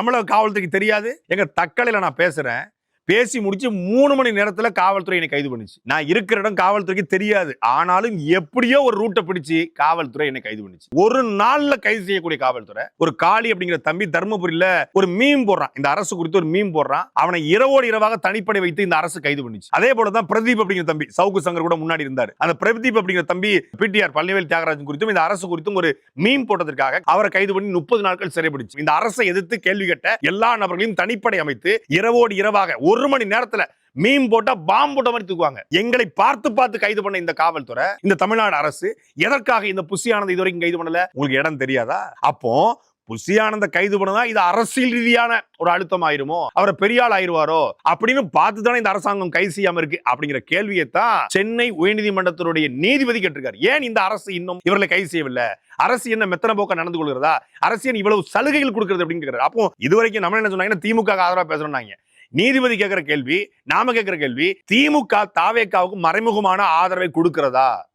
தமிழக காவல்துறைக்கு தெரியாது. எங்க தக்கலையில நான் பேசுறேன். பேசி முடிச்சு மூணு மணி நேரத்துல காவல்துறை என்னை கைது பண்ணுச்சு. நான் இருக்கிற இடம் காவல்துறைக்கு தெரியாது. ஆனாலும் எப்படியோ ஒரு ரூட்டை பிடிச்சு காவல்துறை என்னை கைது பண்ணுச்சு. ஒரு நாள்ல கைது செய்யக்கூடிய காவல்துறை ஒரு காளி அப்படிங்கிற தம்பி தர்மபுரியில ஒரு மீன் போடுறான். இந்த அரசு குறித்து ஒரு மீன் போடுறான். அவனை இரவோடு இரவாக தனிப்படை வைத்து இந்த அரசு கைது பண்ணுச்சு. அதே போலதான் பிரதீப் அப்படிங்கிற தம்பி சவுக்கு சங்கர் கூட முன்னாடி இருந்தார். அந்த பிரதீப் அப்படிங்கிற தம்பி பிடிஆர் பழனிவேல் தியாகராஜன் குறித்தும் இந்த அரசு குறித்தும் ஒரு மீன் போட்டதற்காக அவரை கைது பண்ணி முப்பது நாட்கள் சிறைபிடிச்சு. இந்த அரசை எதிர்த்து கேள்வி கேட்ட எல்லா நபர்களையும் தனிப்படை அமைத்து இரவோடு இரவாக ஒரு ஒரு மணி நேரத்துல மீன் போட்டா பாம்பு போட்ட மாதிரி தூக்குவாங்க. எங்களை பார்த்து பார்த்து கைது பண்ண இந்த காவல்துறை இந்த தமிழ்நாடு அரசு எதற்காக இந்த புசியானந்த இது வரைக்கும் கைது பண்ணல? உங்களுக்கு இடம் தெரியாதா? அப்போ புசியானந்த கைது பண்ணதா இது அரசியல் ரீதியான ஒரு அழுத்தம் ஆயிருமோ? அவரை பெரிய ஆள் ஆயிருவாரோ? அப்படின்னு பார்த்து தானே இந்த அரசாங்கம் கைது செய்யாம இருக்கு அப்படிங்கிற கேள்வியை தான் சென்னை உயர்நீதிமன்றத்தினுடைய நீதிபதி கேட்டிருக்காரு. ஏன் இந்த அரசு இன்னும் இவர்களை கைது செய்யவில்லை? அரசு என்ன மெத்தன போக்க நடந்து கொள்கிறதா? அரசு இவ்வளவு சலுகைகள் கொடுக்கிறது அப்படின்னு கேட்கிறாரு அப்போ இதுவரைக்கும் நம்ம என்ன சொன்னாங்கன்னா திமுக ஆதரவா பேசுறாங்க நீதிபதி கேட்கிற கேள்வி நாம கேட்கிற கேள்வி திமுக தாவேக்காவுக்கு மறைமுகமான ஆதரவை கொடுக்கிறதா?